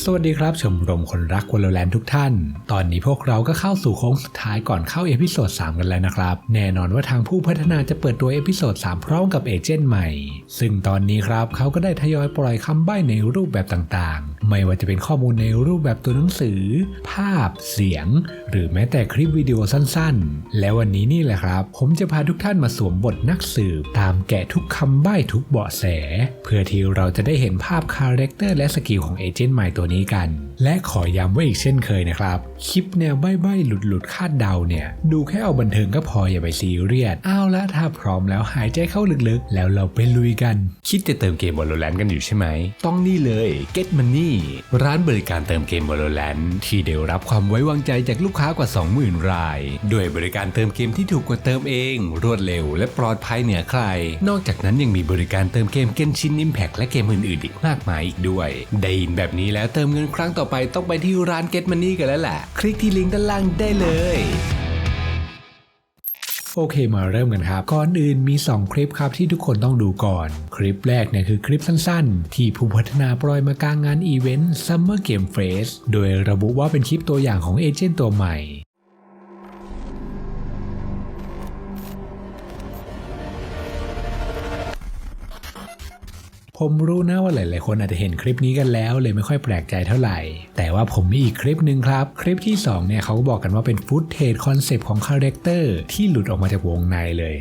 สวัสดีครับชมรมคนรักวอลเลนทุกท่าน ตอนนี้พวกเราก็เข้าสู่โค้งสุดท้ายก่อนเข้าเอพิโซด3กันแล้วนะครับ แน่นอนว่าทางผู้พัฒนาจะเปิดตัวเอพิโซด3พร้อมกับเอเจนต์ใหม่ ซึ่งตอนนี้ครับเขาก็ได้ทยอยปล่อยคำใบ้ในรูปแบบต่างๆ ไม่ว่าจะเป็นข้อมูลในรูปแบบตัวหนังสือ ภาพ เสียง หรือแม้แต่คลิปวิดีโอสั้นๆ และวันนี้นี่แหละครับ ผมจะพาทุกท่านมาสวมบทนักสืบตามแกะทุกคำใบ้ทุกเบาะแส เพื่อที่เราจะได้เห็นภาพคาแรคเตอร์และสกิลของเอเจนต์ใหม่ตัวนี้กัน และขอย้ำไว้อีกเช่นเคยนะครับ คลิปแนวใบ้ๆหลุดๆคาดเดาเนี่ย ดูแค่เอาบันเทิงก็พออย่าไปซีเรียสเอาละถ้าพร้อมแล้วหายใจเข้าลึกๆ แล้วเราไปลุยกัน คิดจะเติมเกม Valorant กันอยู่ใช่ไหม ต้องนี่เลย Get Money ร้านบริการเติมเกม Valorant ที่ได้รับความไว้วางใจจากลูกค้ากว่า 20,000 ราย ด้วยบริการเติมเกมที่ถูกกว่าเติมเอง รวดเร็ว และปลอดภัยเหนือใคร นอกจากนั้นยังมีบริการเติมเกม Genshin Impact และเกมอื่นๆอีกมากมายอีกด้วย ได้ยินแบบนี้แล้วเติมเงินครั้งต่อไปต้องไปที่ร้าน Get Money กันแล้วแหละ คลิกที่ลิงก์ด้านล่างได้เลย โอเคมาเริ่มกันครับ ก่อนอื่นมี 2 คลิปครับที่ทุกคนต้องดูก่อน คลิปแรกเนี่ยคือคลิปสั้นๆ ที่ผู้พัฒนาปล่อยมากลางงานอีเวนต์ Summer Game Fest โดยระบุว่าเป็นคลิปตัวอย่างของเอเจนต์ตัวใหม่ ผมรู้นะว่าหลาย ๆ คนอาจจะเห็นคลิปนี้กันแล้ว เลยไม่ค่อยแปลกใจเท่าไหร่ แต่ว่าผมมีอีกคลิปหนึ่งครับ คลิปที่ 2 เนี่ยเขาก็บอกกันว่าเป็นฟุตเทจคอนเซปต์ของคาแรคเตอร์ที่หลุดออกมาจากวงในเลย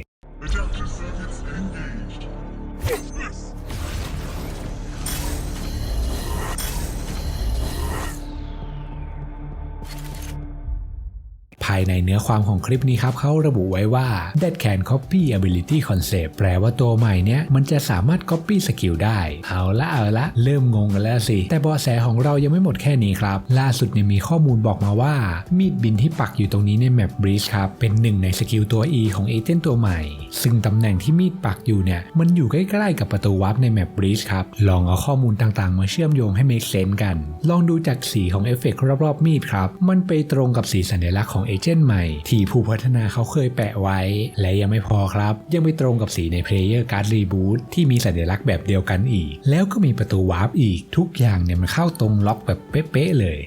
ายในเนื้อความของคลิปนี้ครับเขาระบุไว้ว่า that can copy ability concept แปลว่าตัวใหม่เนี้ยมันจะสามารถ copy สกิลได้ เอาละเอาละ เริ่มงงกันแล้วสิ แต่เบาะแสของเรายังไม่หมดแค่นี้ครับ ล่าสุดเนี่ยมีข้อมูลบอกมาว่า มีดบินที่ปักอยู่ตรงนี้ในแมปบริชครับ เป็นหนึ่งในสกิลตัว E ของเอเจนต์ตัวใหม่ ซึ่งตำแหน่งที่มีดปักอยู่เนี่ยมันอยู่ใกล้ๆกับประตูวาร์ปในแมปบริชครับ ลองเอาข้อมูลต่างๆ มาเชื่อมโยงให้ make sense กัน ลองดูจากสีของเอฟเฟกต์รอบๆมีดครับ มันไปตรงกับสีสัญลักษณ์ของเอเจนใหม่ ที่ผู้พัฒนาเขาเคยแปะไว้ และยังไม่พอครับ ยังไปตรงกับสีใน Player Card Reboot ที่มีสัญลักษณ์แบบเดียวกันอีก แล้วก็มีประตูวาร์ปอีกทุกอย่างเนี่ยมันเข้าตรงล็อกแบบเป๊ะๆเลย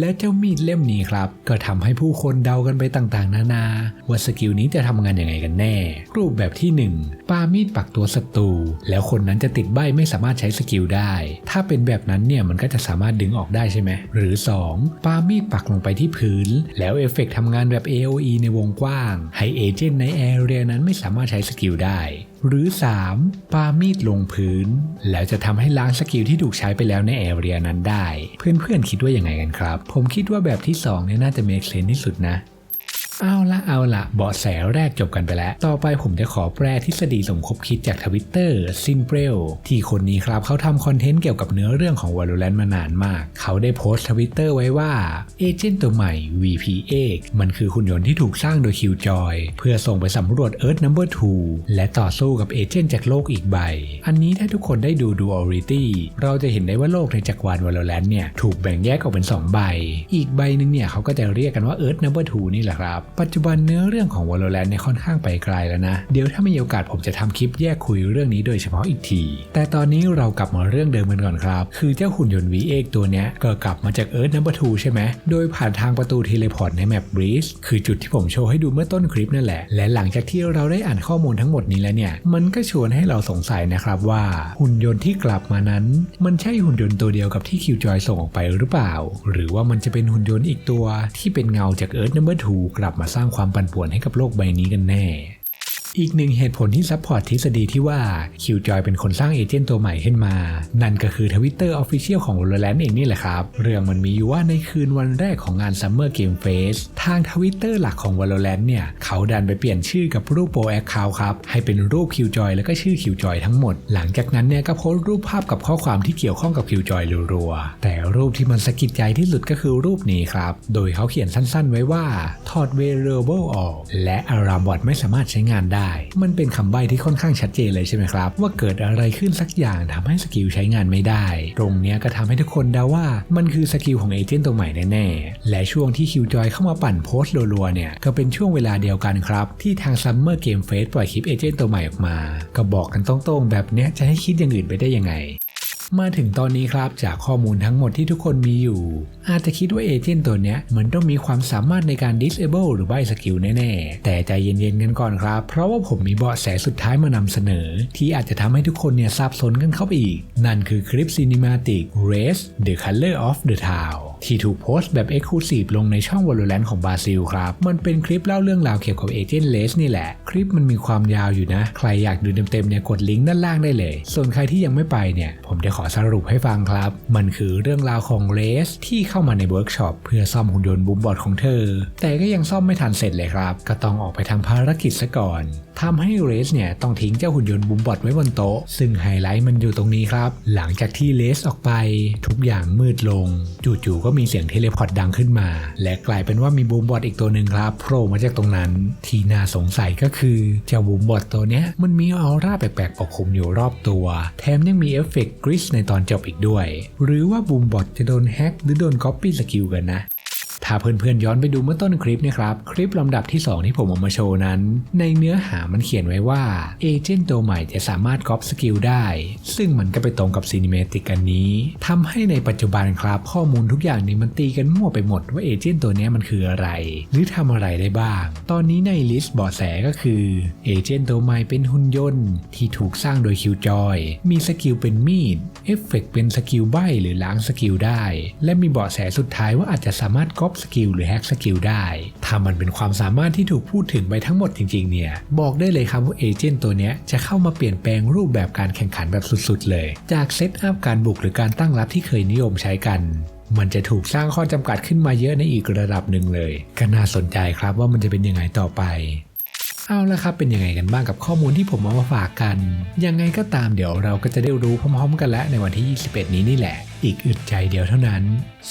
และเจ้ามีดเล่มนี้ครับ ก็ทำให้ผู้คนเดากันไปต่างๆ นานา ว่าสกิลนี้จะทำงานยังไงกันแน่ รูปแบบที่ 1ปามีดปักตัวศัตรูแล้วคนนั้นจะติดใบไม่สามารถใช้สกิลได้ ถ้าเป็นแบบนั้นเนี่ยมันก็จะสามารถดึงออกได้ใช่ไหมหรือ 2 ปามีดปักลงไปที่พื้น แล้วเอฟเฟกต์ทำงานแบบ AOE ในวงกว้าง ให้เอเจนต์ในแอเรียนั้นไม่สามารถใช้สกิลได้หรือ 3. ปามีดลงพื้น แล้วจะทำให้ล้างสกิลที่ถูกใช้ไปแล้วในแอเรียนั้นได้ เพื่อนๆคิดว่ายังไงกันครับ ผมคิดว่าแบบที่2เนี่ยน่าจะเมคเซนที่สุดนะ เอาละเอาละเบาะแสแรกจบกันไปแล้ว ต่อไปผมจะขอแปลทฤษฎีสมคบคิดจากทวิตเตอร์ซินเปรลที่คนนี้ครับเขาทำคอนเทนต์เกี่ยวกับเนื้อเรื่องของ Valorant มานานมาก เขาได้โพสต์ทวิตเตอร์ไว้ว่าเอเจนต์ตัวใหม่ VP8 มันคือหุ่นยนต์ที่ถูกสร้างโดย Killjoy เพื่อส่งไปสำรวจ Earth Number 2 และต่อสู้กับเอเจนต์จากโลกอีกใบ อันนี้ถ้าทุกคนได้ดู Duality เราจะเห็นได้ว่าโลกในจักรวาล Valorant เนี่ยถูกแบ่งแยกออกเป็น 2 ใบ อีกใบหนึงเนี่ยเขาก็จะเรียกกันว่า Earth Number 2นี่แหละครับปัจจุบันเนื้อเรื่องของ Valorant เนี่ยค่อนข้างไปไกลแล้วนะ เดี๋ยวถ้ามีโอกาสผมจะทำคลิปแยกคุยเรื่องนี้โดยเฉพาะอีกที แต่ตอนนี้เรากลับมาเรื่องเดิมกันก่อนครับ คือเจ้าหุ่นยนต์ V8 ตัวเนี้ยก็กลับมาจาก Earth Number 2ใช่ไหม โดยผ่านทางประตูเทเลพอร์ตในแมป Breeze คือจุดที่ผมโชว์ให้ดูเมื่อต้นคลิปนั่นแหละ และหลังจากที่เราได้อ่านข้อมูลทั้งหมดนี้แล้วเนี่ย มันก็ชวนให้เราสงสัยนะครับว่าหุ่นยนต์ที่กลับมานั้น มันใช่หุ่นยนต์ตัวเดียวกับที่คิวจอยส่งออกไปหรือเปล่า หรือว่ามันจะเป็นหุ่นยนต์อีกตัวที่เป็นเงาจาก Earth Number 2กลับมาสร้างความปั่นป่วนให้กับโลกใบนี้กันแน่ อีกหนึ่งเหตุผลที่ซัพพอร์ตทฤษฎีที่ว่าคิวจอยเป็นคนสร้างเอเจนต์ตัวใหม่ขึ้นมา นั่นก็คือทวิตเตอร์ออฟฟิเชียลของ Valorant เองนี่แหละครับ เรื่องมันมีอยู่ว่าในคืนวันแรกของงาน Summer Game Fest ทางทวิตเตอร์หลักของ Valorant เนี่ย เขาดันไปเปลี่ยนชื่อกับรูปโปรแอคเคาท์ครับ ให้เป็นรูปคิวจอยแล้วก็ชื่อคิวจอยทั้งหมด หลังจากนั้นเนี่ยก็โพสต์รูปภาพกับข้อความที่เกี่ยวข้องกับคิวจอยรัวๆแต่รูปที่มันสะกิดใจที่สุดก็คือรูปนี้ครับ โดยเขาเขียนสั้นๆ ไว้ว่าถอด variable ออก และอารามบอทไม่สามารถใช้งานได้มันเป็นคำใบ้ที่ค่อนข้างชัดเจนเลยใช่ไหมครับ ว่าเกิดอะไรขึ้นสักอย่างทำให้สกิลใช้งานไม่ได้ ตรงเนี้ยก็ทำให้ทุกคนเดาว่ามันคือสกิลของเอเจนต์ตัวใหม่แน่ๆ และช่วงที่คิวจอยเข้ามาปั่นโพสต์รัวๆเนี่ยก็เป็นช่วงเวลาเดียวกันครับ ที่ทางซัมเมอร์เกมเฟสปล่อยคลิปเอเจนต์ตัวใหม่ออกมา ก็บอกกันตรงๆ แบบเนี้ยจะให้คิดอย่างอื่นไปได้ยังไง มาถึงตอนนี้ครับจากข้อมูลทั้งหมดที่ทุกคนมีอยู่ อาจจะคิดว่าเอเจนต์ตัวเนี้ยมันต้องมีความสามารถในการ disable หรือใบสกิลแน่ๆ แต่ใจเย็นๆกันก่อนครับ เพราะว่าผมมีเบาะแสสุดท้ายมานำเสนอ ที่อาจจะทำให้ทุกคนเนี่ยสับสนกันเข้าไปอีก นั่นคือคลิป Cinematic Race The Color of the Town ที่ถูกโพสต์แบบ Exclusive ลงในช่อง Valorant ของบราซิลครับ มันเป็นคลิปเล่าเรื่องราวเกี่ยวกับเอเจนต์เลสนี่แหละ คลิปมันมีความยาวอยู่นะ ใครอยากดูเต็มๆเนี่ยกดลิงก์ด้านล่างได้เลย ส่วนใครที่ยังไม่ไปเนี่ย ผมจะขอสรุปให้ฟังครับ มันคือเรื่องราวของเลสที่เข้ามาในเวิร์กช็อปเพื่อซ่อมหุ่นยนต์บูมบอดของเธอ แต่ก็ยังซ่อมไม่ทันเสร็จเลยครับ ก็ต้องออกไปทำภารกิจซะก่อนทำให้เรสเนี่ยต้องทิ้งเจ้าหุ่นยนต์บูมบอดไว้บนโต๊ะ ซึ่งไฮไลท์มันอยู่ตรงนี้ครับ หลังจากที่เลสออกไป ทุกอย่างมืดลง จู่ๆก็มีเสียงเทเลพอร์ตดังขึ้นมา และกลายเป็นว่ามีบูมบอทอีกตัวหนึ่งครับโผล่มาจากตรงนั้น ที่น่าสงสัยก็คือเจ้าบูมบอทตัวเนี้ยมันมีออร่าแปลกๆปกคลุมอยู่รอบตัว แถมยังมีเอฟเฟกต์กริชในตอนจบอีกด้วย หรือว่าบูมบอทจะโดนแฮ็กหรือโดนก๊อปปี้สกิลกันนะ ถ้าเพื่อนๆย้อนไปดูเมื่อต้นคลิปนะครับ คลิปลำดับที่ 2 ที่ผมเอามาโชว์นั้น ในเนื้อหามันเขียนไว้ว่าเอเจนต์ตัวใหม่จะสามารถก๊อปสกิลได้ ซึ่งมันก็ไปตรงกับซีนิเมติกอันนี้ทำให้ในปัจจุบันครับข้อมูลทุกอย่างนี้มันตีกันมั่วไปหมดว่าเอเจนต์ตัวนี้มันคืออะไร หรือทำอะไรได้บ้าง ตอนนี้ในลิสต์เบาะแสก็คือเอเจนต์ตัวใหม่เป็นหุ่นยนต์ ที่ถูกสร้างโดยคิวจอย มีสกิลเป็นมีดเอฟเฟกต์เป็นสกิลใบหรือล้างสกิลได้ และมีเบาะแสสุดท้ายว่าอาจจะสามารถก๊อปสกิลหรือแฮกสกิลได้ ถ้ามันเป็นความสามารถที่ถูกพูดถึงไปทั้งหมดจริงๆเนี่ย บอกได้เลยครับว่าเอเจนต์ตัวนี้จะเข้ามาเปลี่ยนแปลงรูปแบบการแข่งขันแบบสุดๆเลย จากเซตอัพการบุกหรือการตั้งรับที่เคยนิยมใช้กันมันจะถูกสร้างข้อจำกัดขึ้นมาเยอะในอีกระดับหนึ่งเลย ก็น่าสนใจครับว่ามันจะเป็นยังไงต่อไป เอาละครับเป็นยังไงกันบ้างกับข้อมูลที่ผมเอามาฝากกัน ยังไงก็ตามเดี๋ยวเราก็จะได้รู้พร้อมๆ กันแล้วในวันที่ 21 นี้นี่แหละ อีกอึดใจเดียวเท่านั้น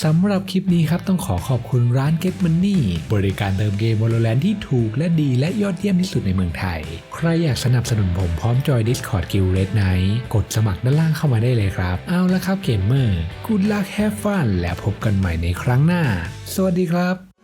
สำหรับคลิปนี้ครับต้องขอขอบคุณร้าน Get Money บริการเติมเกม Valorant ที่ถูกและดีและยอดเยี่ยมที่สุดในเมืองไทย ใครอยากสนับสนุนผมพร้อมจอย Discord Guild Red Knight กดสมัครด้านล่างเข้ามาได้เลยครับ เอาละครับเกมเมอร์ Good luck have fun และพบกันใหม่ในครั้งหน้า สวัสดีครับ